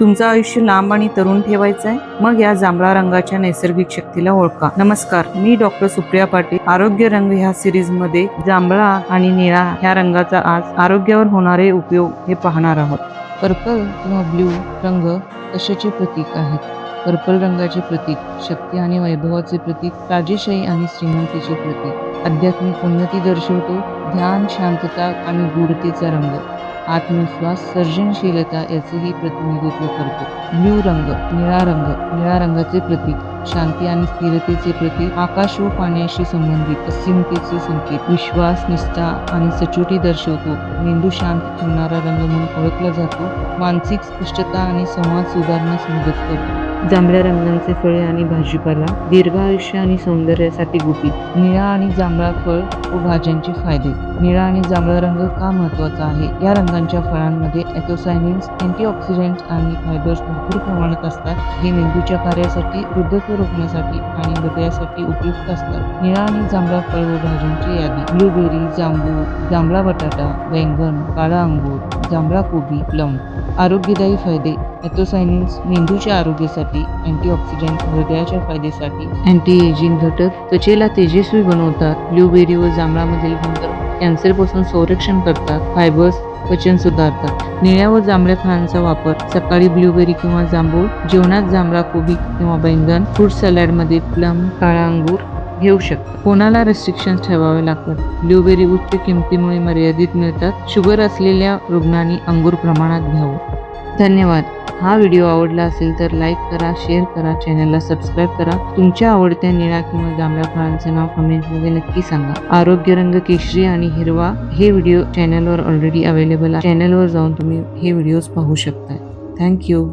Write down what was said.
तुमचं आयुष्य लांब आणि तरुण ठेवायचं आहे? मग या जांभळा रंगाच्या नैसर्गिक शक्तीला ओळखा. नमस्कार मी डॉक्टर सुप्रिया पाटील. आरोग्य रंग ह्या सिरीजमध्ये जांभळा आणि निळा ह्या रंगाचा आज आरोग्यावर होणारे उपयोग हे पाहणार आहोत. पर्पल किंवा ब्ल्यू रंग कशाचे प्रतीक आहेत? पर्पल रंगाचे प्रतीक शक्ती आणि वैभवाचे प्रतीक राजेशाही आणि श्रीमंतीचे प्रतीक. आध्यात्मिक उन्नती दर्शवतो ध्यान शांतता आणि गूढतेचा रंग. आत्मविश्वास सर्जनशीलता याचेही प्रतिनिधित्व करतो. ब्ल्यू रंग निळा रंग निळा रंगाचे प्रतीक शांती आणि स्थिरतेचे प्रतीक आकाश व पाण्याशी संबंधित अस्मितेचे संकेत. विश्वास निष्ठा आणि सचोटी दर्शवतो. मेंदू शांत ठेवणारा रंग म्हणून ओळखला जातो. मानसिक स्पष्टता आणि संवाद सुधारण्यास मदत करतो. जांभळ्या रंगांचे फळे आणि भाजीपाला दीर्घ आयुष्य आणि सौंदर्यासाठी गुपित निळा आणि जांभळा फळ व भाज्यांचे फायदे. निळा आणि जांभळा रंग का महत्त्वाचा आहे? या रंगांच्या फळांमध्ये एथोसायनिन्स अँटीऑक्सिडंट्स आणि फायबर्स भरपूर प्रमाणात असतात. हे मेंदूच्या कार्यासाठी वृद्धत्व रोखण्यासाठी आणि हृदयासाठी उपयुक्त असतात. निळा आणि जांभळा फळ व भाज्यांची यादी. ब्लूबेरी जांभू जांभळा बटाटा बैंगन काळा अंगूर जांभळा कोबी प्लम आरोग्यदायी फायदे एथोसायनिन्स मेंदूच्या आरोग्यासाठी अँटीऑक्सिडंट हृदयाच्या फायदेसाठी अँटी एजिंग घटक त्वचेला तेजस्वी बनवतात. ब्लूबेरी व जांभळामधील गुणधर्म कॅन्सरपासून संरक्षण करतात. फायबर्स पचन सुधारतात. निळ्या व जांभळ्या फळांचा वापर सकाळी ब्लूबेरी किंवा जांभूळ जेवणात जांभळा कोबी किंवा बैंगन फ्रूट सॅलडमध्ये प्लम काळा अंगूर घेऊ शकता. कोणाला रिस्ट्रिक्शन ठेवावे लागतात? ब्लूबेरी उच्च किमतीमुळे मर्यादित मिळतात. शुगर असलेल्या रुग्णांनी अंगूर प्रमाणात घ्यावं. धन्यवाद. हा व्हिडिओ आवडला असेल तर लाईक करा शेअर करा चॅनलला सबस्क्राईब करा. तुमच्या आवडत्या निळ्या किंवा जांभळ्या फळांचं नाव कमेंटमध्ये नक्की सांगा. आरोग्य रंग केशरी आणि हिरवा हे व्हिडिओ चॅनलवर ऑलरेडी अवेलेबल आहे. चॅनलवर जाऊन तुम्ही हे व्हिडिओज पाहू शकता थँक्यू